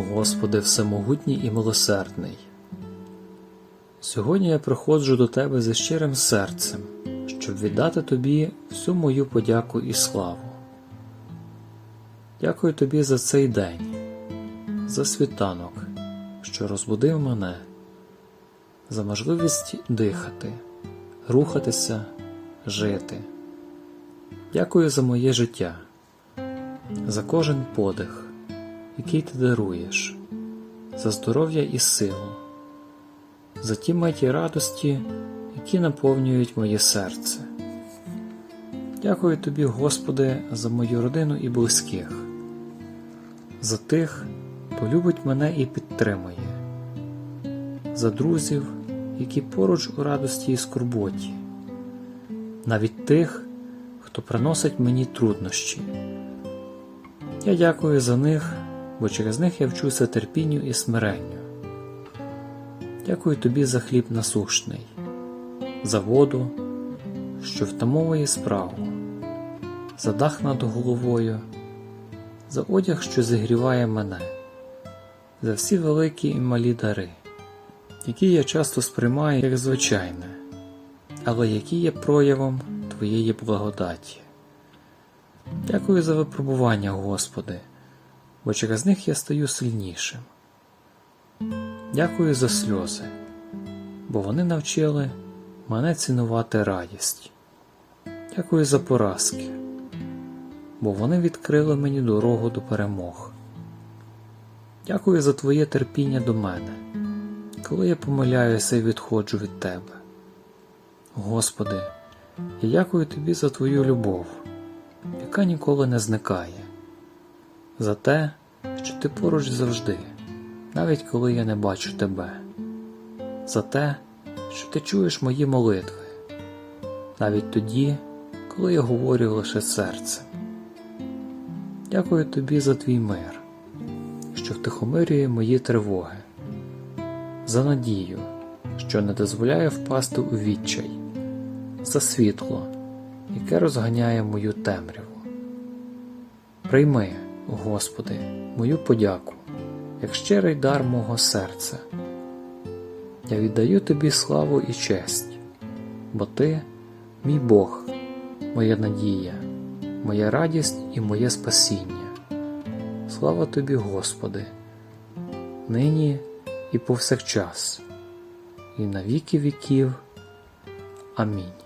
Господи Всемогутній і милосердний. Сьогодні я приходжу до Тебе зі щирим серцем, щоб віддати Тобі всю мою подяку і славу. Дякую Тобі за цей день, за світанок, що розбудив мене, за можливість дихати, рухатися, жити. Дякую за моє життя, за кожен подих, який ти даруєш, за здоров'я і силу, за ті миті радості, які наповнюють моє серце. Дякую тобі, Господи, за мою родину і близьких, за тих, хто любить мене і підтримує, за друзів, які поруч у радості і скорботі, навіть тих, хто приносить мені труднощі. Я дякую за них, бо через них я вчуся терпінню і смиренню. Дякую тобі за хліб насушний, за воду, що втамовує справу, за дах над головою, за одяг, що зігріває мене, за всі великі і малі дари, які я часто сприймаю як звичайне, але які є проявом Твоєї благодаті. Дякую за випробування, Господи, бо через них я стаю сильнішим. Дякую за сльози, бо вони навчили мене цінувати радість. Дякую за поразки, бо вони відкрили мені дорогу до перемог. Дякую за Твоє терпіння до мене, коли я помиляюся і відходжу від Тебе. Господи, я дякую Тобі за Твою любов, яка ніколи не зникає, за те, що Ти поруч завжди, навіть коли я не бачу Тебе, за те, що Ти чуєш мої молитви, навіть тоді, коли я говорю лише серцем. Дякую Тобі за Твій мир, що втихомирює мої тривоги, за надію, що не дозволяє впасти у відчай, за світло, яке розганяє мою темряву. Прийми, Господи, мою подяку, як щирий дар мого серця. Я віддаю Тобі славу і честь, бо Ти, мій Бог, моя надія, моя радість і моє спасіння. Слава Тобі, Господи, нині і повсякчас, і на віки віків. Амінь.